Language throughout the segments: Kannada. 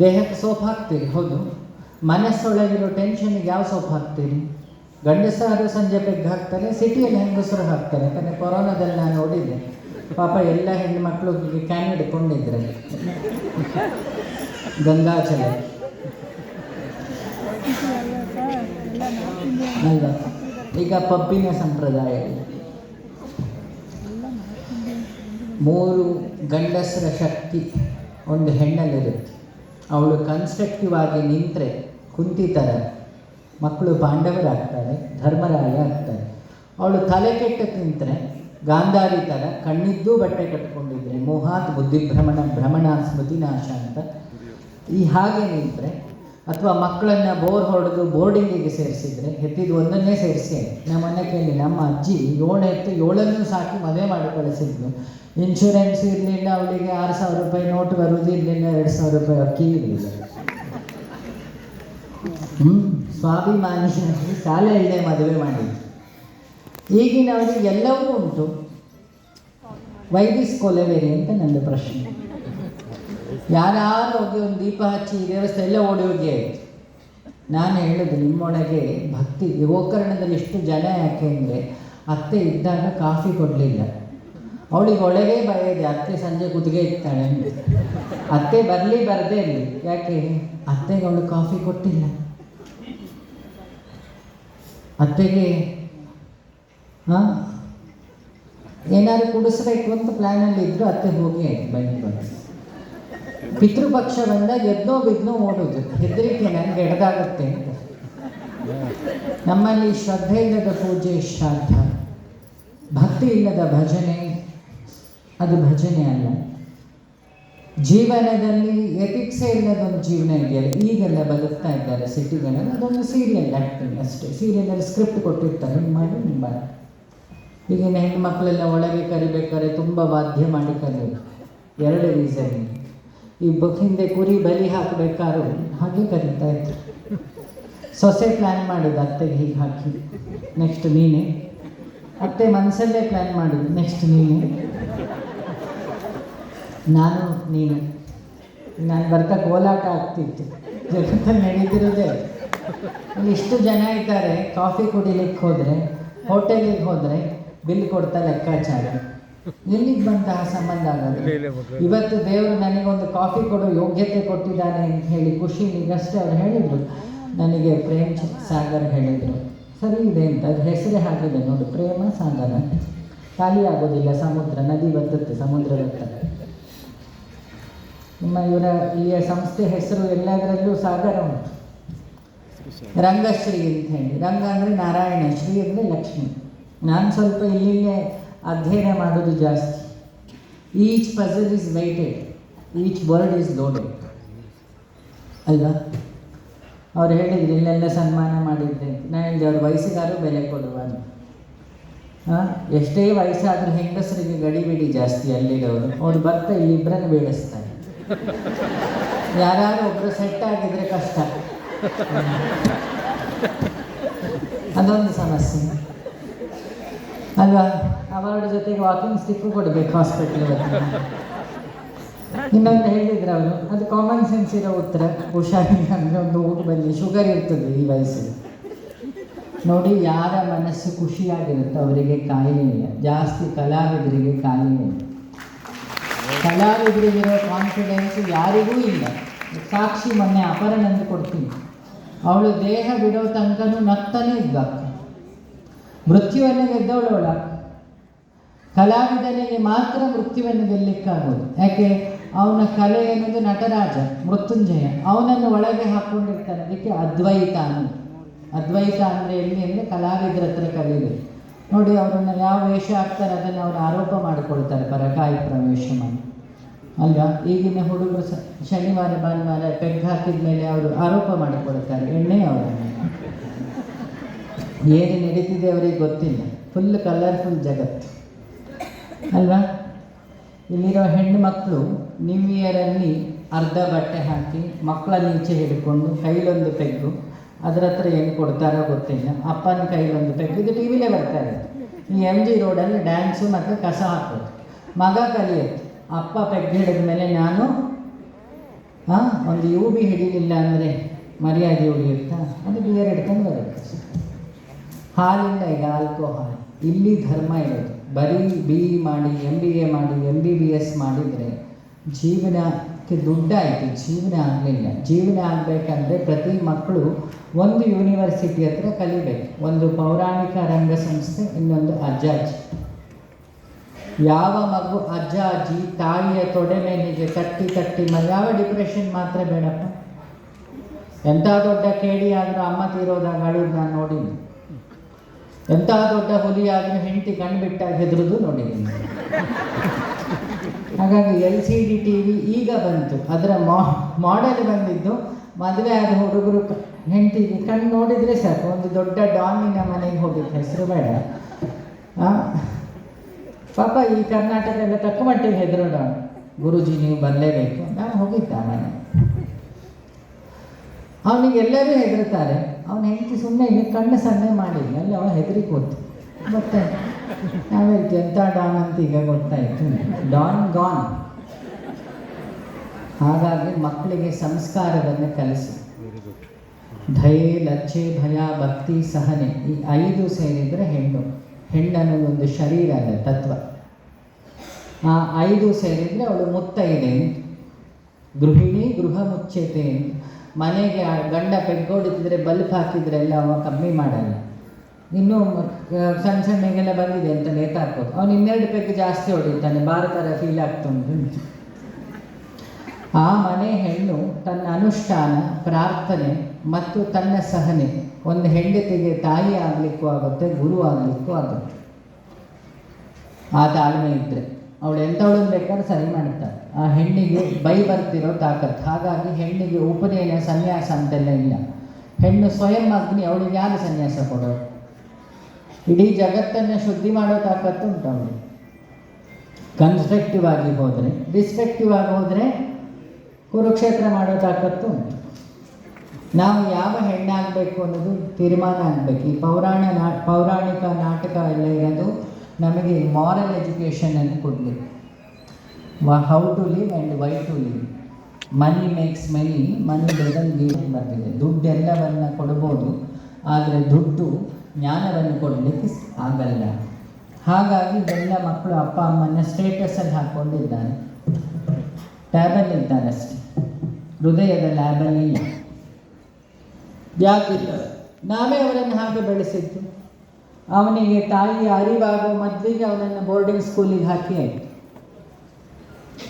ದೇಹಕ್ಕೆ ಸೋಪ್ ಹಾಕ್ತೀರಿ, ಹೌದು. ಮನಸ್ಸೊಳಗಿರೋ ಟೆನ್ಷನ್ಗೆ ಯಾವ ಸೋಪ್ ಹಾಕ್ತೀರಿ? ಗಂಡಸರು ಸಂಜೆ ಬೆಗ್ಗ ಹಾಕ್ತಾರೆ, ಸಿಟಿಯಲ್ಲಿ ಹೆಂಗಸರು ಹಾಕ್ತಾರೆ? ಯಾಕಂದರೆ ಕೊರೋನಾದಲ್ಲಿ ನಾನು ನೋಡಿದ್ದೆ. ಪಾಪ ಎಲ್ಲ ಹೆಣ್ಣು ಮಕ್ಕಳು ಕ್ಯಾನ್ ಹಿಡ್ಕೊಂಡಿದ್ರೆ. ಗಂಗಾಚಲ. ಅಲ್ಲ ಈಗ ಪಬ್ಬಿನ ಸಂಪ್ರದಾಯ. ಮೂರು ಗಂಡಸರ ಶಕ್ತಿ, ಒಂದು ಹೆಣ್ಣಲ್ಲಿರುತ್ತೆ. ಅವಳು ಕನ್ಸ್ಟ್ರಕ್ಟಿವ್ ಆಗಿ ನಿಂತರೆ ಕುಂತಿತರ ಮಕ್ಕಳು ಪಾಂಡವರಾಗ್ತಾರೆ ಧರ್ಮರಾಯ ಆಗ್ತಾರೆ. ಅವಳು ತಲೆ ಕೆಟ್ಟ ನಿಂತರೆ ಗಾಂಧಾರಿ ಥರ ಕಣ್ಣಿದ್ದೂ ಬಟ್ಟೆ ಕಟ್ಕೊಂಡಿದ್ರೆ, ಮೋಹಾತ್ ಬುದ್ಧಿಭ್ರಮಣ ಭ್ರಮಣ ಸ್ಮೃತಿನಾಶ ಅಂತ. ಈ ಹಾಗೆ ನಿಂತರೆ ಅಥವಾ ಮಕ್ಕಳನ್ನು ಬೋರ್ ಹೊಡೆದು ಬೋರ್ಡಿಂಗಿಗೆ ಸೇರಿಸಿದ್ರೆ ಹೆತ್ತಿದ್ದು ಒಂದನ್ನೇ ಸೇರಿಸಿ. ನಮ್ಮ ಮನೆ ಕೇಳಿ, ನಮ್ಮ ಅಜ್ಜಿ ಏಳು ಎತ್ತು ಏಳನ್ನು ಸಾಕಿ ಮದುವೆ ಮಾಡಿ ಕಳಿಸಿದ್ಲು ಇನ್ಶೂರೆನ್ಸ್ ಇರಲಿಲ್ಲ ಅವಳಿಗೆ, ಆರು ಸಾವಿರ ರೂಪಾಯಿ ನೋಟ್ ಬರುವುದು ಇರಲಿಲ್ಲ, ಎರಡು ಸಾವಿರ ರೂಪಾಯಿ ಅಕ್ಕಿ ಇರಲಿಲ್ಲ. ಹ್ಞೂ ಸ್ವಾಭಿಮಾನಿ ಸಾಲ ಇಲ್ಲದೆ ಮದುವೆ ಮಾಡಿದ್ರು ಈಗಿನವರಿಗೆ ಎಲ್ಲವೂ ಉಂಟು. ವೈದಿಸ್ ಬೇರೆ ಅಂತ ನನ್ನ ಪ್ರಶ್ನೆ. ಯಾರು ಹೋಗಿ ಒಂದು ದೀಪ ಹಚ್ಚಿ ಈ ದೇವಸ್ಥಾನ ಎಲ್ಲ ಓಡಿ ಹೋಗಿ. ಆಯಿತು ನಾನು ಹೇಳೋದು ನಿಮ್ಮೊಳಗೆ ಭಕ್ತಿ, ಗೋಕರ್ಣದಲ್ಲಿ ಎಷ್ಟು ಜನ ಯಾಕೆ ಅಂದರೆ ಅತ್ತೆ ಇದ್ದಾಗ ಕಾಫಿ ಕೊಡಲಿಲ್ಲ. ಅವಳಿಗೆ ಒಳಗೆ ಭಯ ಇದೆ, ಅತ್ತೆ ಸಂಜೆ ಕುದುಗೆ ಇರ್ತಾಳೆ ಅತ್ತೆ ಬರಲಿ, ಬರದೇ ಇರಲಿ ಯಾಕೆ? ಅತ್ತೆಗೆ ಅವಳು ಕಾಫಿ ಕೊಟ್ಟಿಲ್ಲ. ಅತ್ತೆಗೆ, ಹಾಂ? ಏನಾದ್ರು ಕುಡಿಸ್ಬೇಕು? ಅಂತ ಪ್ಲ್ಯಾನಲ್ಲಿ ಇದ್ರು, ಅತ್ತೆ ಹೋಗಿ ಆಯ್ತು, ಬನ್ನಿ ಬಂದು ಪಿತೃಪಕ್ಷ ಬಂದಾಗ ಎದ್ನೋ ಬಿದ್ನೋ ಓಡೋದು. ಹೆದರಿಕೆ ನನಗೆ ಎಡದಾಗುತ್ತೆ ನಮ್ಮಲ್ಲಿ ಶ್ರದ್ಧೆ ಇಲ್ಲದ ಪೂಜೆ ಶ್ರಾದ್ದ. ಭಕ್ತಿ ಇಲ್ಲದ ಭಜನೆ, ಅದು ಭಜನೆ ಅಲ್ಲ. ಜೀವನದಲ್ಲಿ ಎಥಿಕ್ಸೇ ಇಲ್ಲದ ಒಂದು ಜೀವನ ಇದೆಯಲ್ಲ, ಈಗೆಲ್ಲ ಬದುಕ್ತಾ ಇದ್ದಾರೆ ಸಿಟಿಗಳಲ್ಲಿ. ಅದೊಂದು ಸೀರಿಯಲ್ ಆ್ಯಕ್ಟಿಂಗ್ ಅಷ್ಟೇ. ಸೀರಿಯಲಲ್ಲಿ ಸ್ಕ್ರಿಪ್ಟ್ ಕೊಟ್ಟಿರ್ತಾರೆ. ಹಿಂಗೆ ಮಾಡಿ ಮಾಡಿ. ಈಗಿನ ಹೆಣ್ಮಕ್ಳೆಲ್ಲ ಒಳಗೆ ಕರಿಬೇಕಾದ್ರೆ ತುಂಬ ವಾದ್ಯ ಮಾಡಿ ಕರೆಯೋದು ಎರಡು ರೀಸನ್ ಈ ಹಿಂದೆ ಕುರಿ ಬಲಿ ಹಾಕಬೇಕಾದ್ರು ಹಾಗೆ ಕರೀತಾ ಇದ್ರು ಸೊಸೆ ಪ್ಲ್ಯಾನ್ ಮಾಡೋದು ಅತ್ತೆಗೆ ಹೀಗೆ ಹಾಕಿ. ನೆಕ್ಸ್ಟ್ ನೀನೆ. ಅತ್ತೆ ಮನಸ್ಸಲ್ಲೇ ಪ್ಲ್ಯಾನ್ ಮಾಡೋದು ನೆಕ್ಸ್ಟ್ ನೀನೆ. ನಾನು ನೀನು. ನಾನು ಬರ್ತಾ ಕೋಲಾಟ ಆಗ್ತಿತ್ತು. ಜಗತ್ತಲ್ಲಿ ನಡೀತಿರೋದೇ ಇಷ್ಟು ಜನ ಇದ್ದಾರೆ. ಕಾಫಿ ಕುಡಿಲಿಕ್ಕೆ ಹೋದರೆ ಹೋಟೆಲಿಗೆ ಹೋದರೆ ಬಿಲ್ ಕೊಡ್ತಾ ಲೆಕ್ಕಾಚಾರ. ಎಲ್ಲಿಗೆ ಬಂತಹ ಸಂಬಂಧ ಆಗೋದು? ಇವತ್ತು ದೇವರು ನನಗೊಂದು ಕಾಫಿ ಕೊಡೋ ಯೋಗ್ಯತೆ ಕೊಟ್ಟಿದ್ದಾನೆ ಅಂತ ಹೇಳಿ ಖುಷಿ ಈಗಷ್ಟೇ ಅವ್ರು ಹೇಳಿದರು. ನನಗೆ ಪ್ರೇಮ್ ಸಾಗರ್ ಹೇಳಿದರು. ಸರಿ ಇದೆ ಅಂತ ಅದ್ರ ಹೆಸರೇ ಹಾಕಿದೆ ನೋಡು ಪ್ರೇಮ ಸಾಗರ ಖಾಲಿ ಆಗೋದಿಲ್ಲ ಸಮುದ್ರ ನದಿ ಬರ್ತದೆ ಸಮುದ್ರ ಬರ್ತದೆ. ನಿಮ್ಮ ಇವರ ಈ ಸಂಸ್ಥೆ ಹೆಸರು ಎಲ್ಲದರಲ್ಲೂ ಸಾಗರ ಉಂಟು. ರಂಗಶ್ರೀ ಅಂತ ಹೇಳಿ. ರಂಗ ಅಂದರೆ ನಾರಾಯಣ ಶ್ರೀ ಅಂದರೆ ಲಕ್ಷ್ಮಿ. ನಾನು ಸ್ವಲ್ಪ ಇಲ್ಲಿಯೇ ಅಧ್ಯಯನ ಮಾಡೋದು ಜಾಸ್ತಿ. Each puzzle is weighted each word is loaded ಅಲ್ವಾ? ಅವ್ರು ಹೇಳಿದ್ರು, ಇಲ್ಲೆಲ್ಲ ಸನ್ಮಾನ ಮಾಡಿದ್ರೆ ನಾನು ಹೇಳಿದೆ, ಅವ್ರ ವಯಸ್ಸಿಗಾರು ಬೆಲೆ ಕೊಡುವ ಹಾಂ? ಎಷ್ಟೇ ವಯಸ್ಸಾದರೂ ಹೆಂಗಸರಿಗೆ ಗಡಿಬಿಡಿ ಜಾಸ್ತಿ ಅಲ್ಲಿರೋರು. ಅವ್ರು ಬರ್ತಾ ಇಲ್ಲಿಬ್ಬರನ್ನು ಬೀಳಿಸ್ತಾರೆ ಯಾರು ಒಬ್ಬರು ಸೆಟ್ ಆಗಿದ್ರೆ ಕಷ್ಟ. ಅದೊಂದು ಸಮಸ್ಯೆ. ಅಲ್ವಾ? ಅವರ ಜೊತೆಗೆ ವಾಕಿಂಗ್ ಸ್ಟಿಕ್ ಕೊಡಬೇಕು ಹಾಸ್ಪಿಟಲ್ ಇನ್ನೊಂದು ಹೇಳಿದ್ರು ಅವರು, ಅದು ಕಾಮನ್ ಸೆನ್ಸ್ ಇರೋ ಉತ್ತರ. ಹುಷಾರಿಲ್ಲ ಅಂದರೆ ಒಂದು ಊಟ ಬರಲಿ ಶುಗರ್ ಇರ್ತದೆ ಈ ವಯಸ್ಸು ನೋಡಿ ಯಾರ ಮನಸ್ಸು ಖುಷಿಯಾಗಿರುತ್ತೋ ಅವರಿಗೆ ಕಾಯಿಲೆ ಇಲ್ಲ. ಜಾಸ್ತಿ ಕಲಾವಿದರಿಗೆ ಕಾಯಿಲೆ ಇಲ್ಲ. ಕಲಾವಿದರಿಗಿರೋ ಕಾನ್ಫಿಡೆನ್ಸ್ ಯಾರಿಗೂ ಇಲ್ಲ. ಸಾಕ್ಷಿ ಮೊನ್ನೆ ಅಪರನಂದು ಕೊಡ್ತೀನಿ. ಅವಳು ದೇಹ ಬಿಡೋ ತನಕನೂ ನಗ್ತಾನೆ ಇದ್ದ ಮೃತ್ಯುವನ್ನು ಗೆದ್ದವಳು ಅವಳ. ಕಲಾವಿದನಿಗೆ ಮಾತ್ರ ಮೃತ್ಯುವನ್ನು ಗೆಲ್ಲಿಕ್ಕಾಗೋದು. ಯಾಕೆ? ಅವನ ಕಲೆ ಅನ್ನೋದು ನಟರಾಜ, ಮೃತ್ಯುಂಜಯ. ಅವನನ್ನು ಒಳಗೆ ಹಾಕ್ಕೊಂಡಿರ್ತಾನೆ ಅದಕ್ಕೆ ಅದ್ವೈತ ಅನ್ನೋದು ಅದ್ವೈತ ಅಂದರೆ ಎಲ್ಲಿ ಅಂದರೆ ಕಲಾವಿದರ ಹತ್ರ ಕಲಿಬೇಕು ನೋಡಿ, ಅವರನ್ನು ಯಾವ ವೇಷ ಹಾಕ್ತಾರೆ, ಅದನ್ನು ಅವರು ಆರೋಪ ಮಾಡಿಕೊಳ್ತಾರೆ ಪರಕಾಯಿ ಪ್ರವೇಶ ಮಾಡಿ ಅಲ್ವಾ? ಈಗಿನ ಹುಡುಗರು ಶನಿವಾರ, ಭಾನುವಾರ ಪೆಗ್ ಹಾಕಿದ ಮೇಲೆ ಅವರು ಆರೋಪ ಮಾಡಿಕೊಳ್ತಾರೆ ಎಣ್ಣೆ ಅವರನ್ನು. ಏನು ನಡೀತಿದೆ ಅವರಿಗೆ ಗೊತ್ತಿಲ್ಲ. ಫುಲ್ ಕಲರ್ಫುಲ್ ಜಗತ್ತು. ಅಲ್ವಾ? ಇಲ್ಲಿರೋ ಹೆಣ್ಣು ಮಕ್ಕಳು ನ್ಯೂ ಇಯರಲ್ಲಿ ಅರ್ಧ ಬಟ್ಟೆ ಹಾಕಿ ಮಕ್ಕಳ ಈಚೆ ಹಿಡ್ಕೊಂಡು ಕೈಲೊಂದು ಪೆಗ್ಗು ಅದ್ರ ಹತ್ರ ಏನು ಕೊಡ್ತಾರೋ ಗೊತ್ತಿಲ್ಲ. ಅಪ್ಪನ ಕೈಲೊಂದು ಪೆಗ್ಗು. ಇದು ಟಿ ವಿಲೇ ಬರ್ತಾರೆ ಈ ಎಂ ಜಿ ರೋಡಲ್ಲಿ ಡ್ಯಾನ್ಸು ಮತ್ತು ಕಸ ಹಾಕೋದು. ಮಗ ಕಲಿಯುತ್ತೆ ಅಪ್ಪ ಪೆಗ್ ಹಿಡಿದ ಮೇಲೆ ನಾನು ಹಾಂ ಒಂದು ಯು ಬಿ ಹಿಡಿಲಿಲ್ಲ ಅಂದರೆ ಮರ್ಯಾದೆ ಉಳಿಯುತ್ತಾ? ಅದು ಬಿಯರ್ ಹಿಡ್ಕೊಂಡು ಬರುತ್ತೆ ಹಾಲಿಂದ ಈಗ ಆಲ್ಕೋಹಾಲ್ ಇಲ್ಲಿ ಧರ್ಮ ಇರೋದು ಬರೀ ಬಿ ಇ ಮಾಡಿ ಎಂ ಬಿ ಎ ಮಾಡಿ ಎಂ ಬಿ ಬಿ ಎಸ್ ಮಾಡಿದರೆ ಜೀವನಕ್ಕೆ ದುಡ್ಡಾಯಿತು, ಜೀವನ ಆಗಲಿಲ್ಲ. ಜೀವನ ಆಗಬೇಕಂದ್ರೆ ಪ್ರತಿ ಮಕ್ಕಳು ಒಂದು ಯೂನಿವರ್ಸಿಟಿ ಹತ್ರ ಕಲಿಬೇಕು. ಒಂದು ಪೌರಾಣಿಕ ರಂಗ ಸಂಸ್ಥೆ ಇನ್ನೊಂದು ಅಜ್ಜಾಜಿ. ಯಾವ ಮಗು ಅಜ್ಜ ಅಜ್ಜಿ ತಾಯಿಯ ತೊಡೆ ಮೇಲೆ ಕಟ್ಟಿ ಕಟ್ಟಿ ಯಾವ ಡಿಪ್ರೆಷನ್ ಮಾತ್ರ ಬೇಡಪ್ಪ. ಎಂಥ ದೊಡ್ಡ ಕೇಡಿ ಆದರೂ ಅಮ್ಮ ತೀರೋದಾಗ ನಾನು ನೋಡಿದ್ದೀನಿ ಎಂಥ ದೊಡ್ಡ ಹುಲಿ ಆದರೂ ಹೆಂಡತಿ ಕಣ್ಬಿಟ್ಟಾಗ ಹೆದರುದು ನೋಡಿದ್ದೀನಿ ಹಾಗಾಗಿ L C D T V ಈಗ ಬಂತು. ಅದರ ಮಾಡೆಲ್ ಬಂದಿದ್ದು, ಮದುವೆ ಆದ ಹುಡುಗರು ಹೆಂಡತಿಗೆ ಕಣ್ಣು ನೋಡಿದರೆ ಸಾಕು. ಒಂದು ದೊಡ್ಡ ಡಾನಿನ ಮನೆಗೆ ಹೋಗಿದ್ದು. ಹೆಸರು ಬೇಡ. ಪಾಪ ಈ ಕರ್ನಾಟಕ ಎಲ್ಲ ತಕ್ಕ ಮಟ್ಟಿಗೆ ಹೆದರೋಣ ಗುರುಜಿ, ನೀವು ಬರಲೇಬೇಕು ನಾನು ಹೋಗಿದ್ದ ಮನೆ ಅವನಿಗೆ ಎಲ್ಲರೂ ಹೆದರ್ತಾರೆ ಅವನ ಹೆಂಡತಿ ಸುಮ್ಮನೆ ಕಣ್ಣು ಸಣ್ಣೆ ಮಾಡಿದ್ನ ಅಲ್ಲಿ ಅವಳು ಹೆದರಿ ಮತ್ತೆ ನಾವು ಹೇಳ್ತೀವಿ ಎಂಥ ಡಾನ್ ಅಂತ ಈಗ ಗೊತ್ತಾಯಿತು. Don gone. ಹಾಗಾಗಿ ಮಕ್ಕಳಿಗೆ ಸಂಸ್ಕಾರವನ್ನು ಕಲಿಸಿ. ಧೈ ಲಚ್ಚೆ ಭಯ ಭಕ್ತಿ ಸಹನೆ. ಈ ಐದು ಸೇರಿದರೆ ಹೆಣ್ಣು. ಹೆಣ್ಣನ್ನು ಒಂದು ಶರೀರ ಅಲ್ಲ, ತತ್ವ. ಆ ಐದು ಸೇರಿದರೆ ಅವಳು ಮುತ್ತೈದೆ. ಗೃಹಿಣಿ ಗೃಹ ಮುಚ್ಚತೆ. ಮನೆಗೆ ಗಂಡ ಪೆಗ್ಗೊಡಿದ್ರೆ ಬಲ್ಪ್ ಹಾಕಿದ್ರೆಲ್ಲ ಅವ ಕಮ್ಮಿ ಮಾಡಲ್ಲ. ಇನ್ನೂ ಸಣ್ಣ ಸಣ್ಣಗೆಲ್ಲ ಬಂದಿದೆ ಅಂತ ನೇತಾಕ್ಬೋದು ಅವನು ಇನ್ನೆರಡು ಪೆಗ್ ಜಾಸ್ತಿ ಹೊಡಿತಾನೆ ಬಾರ್ ಥರ ಫೀಲ್ ಆಗ್ತುಂಟು ಆ ಮನೆ ಹೆಣ್ಣು ತನ್ನ ಅನುಷ್ಠಾನ, ಪ್ರಾರ್ಥನೆ ಮತ್ತು ತನ್ನ ಸಹನೆ, ಒಂದು ಹೆಂಡತಿಗೆ ತಾಯಿ ಆಗಲಿಕ್ಕೂ ಆಗುತ್ತೆ, ಗುರು ಆಗಲಿಕ್ಕೂ ಆಗುತ್ತೆ. ಆ ತಾಳ್ಮೆ ಇದ್ದರೆ ಅವಳು ಎಂಥವಳನ್ನು ಬೇಕಾದ್ರೆ ಸರಿ ಮಾಡ್ತಾಳೆ ಆ ಹೆಣ್ಣಿಗೆ ಬೈ ಬರ್ತಿರೋ ತಾಕತ್ತು. ಹಾಗಾಗಿ ಹೆಣ್ಣಿಗೆ ಉಪನಯನ ಸನ್ಯಾಸ ಅಂತೆಲ್ಲ ಇಲ್ಲ. ಹೆಣ್ಣು ಸ್ವಯಂ ಅಗ್ನಿ ಅವಳಿಗೆ ಯಾರು ಸನ್ಯಾಸ ಕೊಡೋದು? ಇಡೀ ಜಗತ್ತನ್ನು ಶುದ್ಧಿ ಮಾಡೋ ತಾಕತ್ತು ಉಂಟು ಅವಳಿಗೆ. ಕನ್ಸ್ಟ್ರಕ್ಟಿವ್ ಆಗಿ ಹೋದರೆ ಡಿಸ್ಟ್ರಕ್ಟಿವ್ ಆಗಿ ಹೋದರೆ ಕುರುಕ್ಷೇತ್ರ ಮಾಡೋ ತಾಕತ್ತು ಉಂಟು. ನಾವು ಯಾವ ಹೆಣ್ಣಾಗಬೇಕು ಅನ್ನೋದು ತೀರ್ಮಾನ ಆಗಬೇಕು. ಈ ಪೌರಾಣ ನಾ, ಪೌರಾಣಿಕ ನಾಟಕ ಎಲ್ಲ ಇರೋದು ನಮಗೆ ಮಾರಲ್ ಎಜುಕೇಷನನ್ನು ಕೊಡಬೇಕು how to live and why to live money makes money money doesn't leave ಬರ್ತಿದೆ. ದುಡ್ಡೆಲ್ಲವನ್ನು ಕೊಡ್ಬೋದು, ಆದರೆ ದುಡ್ಡು ಜ್ಞಾನವನ್ನು ಕೊಡಲಿಕ್ಕೆ ಆಗಲ್ಲ. ಹಾಗಾಗಿ ಎಲ್ಲ ಮಕ್ಕಳು ಅಪ್ಪ ಅಮ್ಮನ ಸ್ಟೇಟಸಲ್ಲಿ ಹಾಕ್ಕೊಂಡಿದ್ದಾರೆ ಟ್ಯಾಬಲ್ ಇದ್ದಾರೆ ಅಷ್ಟೇ. ಹೃದಯದ ಲ್ಯಾಬಲ್ ಇಲ್ಲ. ಯಾಕಿಲ್ಲ ನಾವೇ ಅವರನ್ನು ಹಾಗೆ ಬೆಳೆಸಿದ್ದು. ಅವನಿಗೆ ತಾಯಿ ಅರಿವಾಗುವ ಮೊದಲಿಗೆ ಅವನನ್ನು ಬೋರ್ಡಿಂಗ್ ಸ್ಕೂಲಿಗೆ ಹಾಕಿ ಆಯಿತು.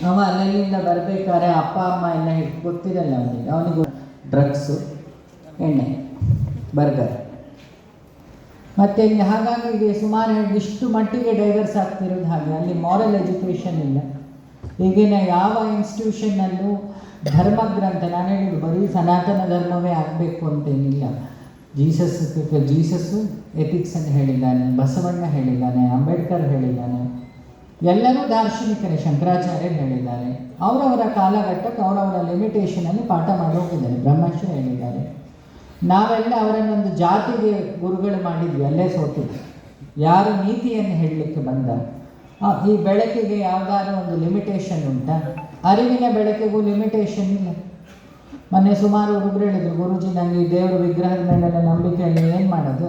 ಅವ ಅಲ್ಲಿಂದ ಬರಬೇಕಾದ್ರೆ ಅಪ್ಪ, ಅಮ್ಮ ಎಲ್ಲ ಗೊತ್ತಿರಲ್ಲ ಅವನಿಗೆ. ಅವನಿಗೆ ಡ್ರಗ್ಸು, ಎಣ್ಣೆ, ಬರ್ಗರ್. ಮತ್ತೆ ಇಲ್ಲಿ ಹಾಗಾಗಿ ಸುಮಾರು ಇಷ್ಟು ಮಟ್ಟಿಗೆ ಡೈವರ್ಸ್ ಆಗ್ತಿರೋದು ಹಾಗೆ. ಅಲ್ಲಿ ಮಾರಲ್ ಎಜುಕೇಷನ್ ಇಲ್ಲ. ಈಗಿನ ಯಾವ ಇನ್ಸ್ಟಿಟ್ಯೂಷನ್ನಲ್ಲೂ ಧರ್ಮಗ್ರಂಥ, ನಾನು ಹೇಳಿದ್ದು ಬರೀ ಸನಾತನ ಧರ್ಮವೇ ಆಗಬೇಕು ಅಂತೇನಿಲ್ಲ. ಜೀಸಸ್ ಜೀಸಸ್ಸು ಎಥಿಕ್ಸನ್ನು ಹೇಳಿದ್ದಾನೆ, ಬಸವಣ್ಣ ಹೇಳಿದ್ದಾನೆ, ಅಂಬೇಡ್ಕರ್ ಹೇಳಿದ್ದಾನೆ, ಎಲ್ಲರೂ ದಾರ್ಶನಿಕರೇ ಶಂಕರಾಚಾರ್ಯ ಹೇಳಿದ್ದಾರೆ. ಅವರವರ ಕಾಲಘಟ್ಟಕ್ಕೆ ಅವರವರ ಲಿಮಿಟೇಷನಲ್ಲಿ ಪಾಠ ಮಾಡಿ ಹೋಗಿದ್ದಾರೆ ಬ್ರಹ್ಮಶ್ರೀ ಹೇಳಿದ್ದಾರೆ. ನಾವೆಲ್ಲ ಅವರನ್ನೊಂದು ಜಾತಿಗೆ ಗುರುಗಳು ಮಾಡಿದ್ವಿ, ಅಲ್ಲೇ ಸೋತಿದ್ವಿ. ಯಾರು ನೀತಿಯನ್ನು ಹೇಳಲಿಕ್ಕೆ ಬಂದ? ಈ ಬೆಳಕಿಗೆ ಯಾವ್ದಾದ್ರು ಒಂದು ಲಿಮಿಟೇಷನ್ ಉಂಟಾ? ಅರಿವಿನ ಬೆಳಕಿಗೂ ಲಿಮಿಟೇಷನ್ ಇಲ್ಲ. ಮೊನ್ನೆ ಸುಮಾರು ಹುಡುಗರು ಹೇಳಿದರು, ಗುರುಜಿ ನನಗೆ ದೇವರ ವಿಗ್ರಹದ ಮೇಲೆಲ್ಲ ನಂಬಿಕೆಯಲ್ಲಿ ಏನು ಮಾಡೋದು?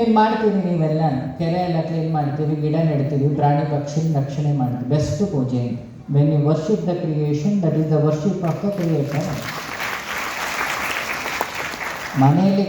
ಏನು ಮಾಡ್ತೀರಿ ನೀವೆಲ್ಲ? ಕೆರೆ ಎಲ್ಲ ಕ್ಲೀನ್ ಮಾಡ್ತೀವಿ ಗಿಡ ನೆಡ್ತೀವಿ ಪ್ರಾಣಿ ಪಕ್ಷಿ ರಕ್ಷಣೆ ಮಾಡ್ತೀವಿ ಬೆಸ್ಟ್ ಪೂಜೆ when you worship the creation that is the worship of the creation ಮನೆಯಲ್ಲಿ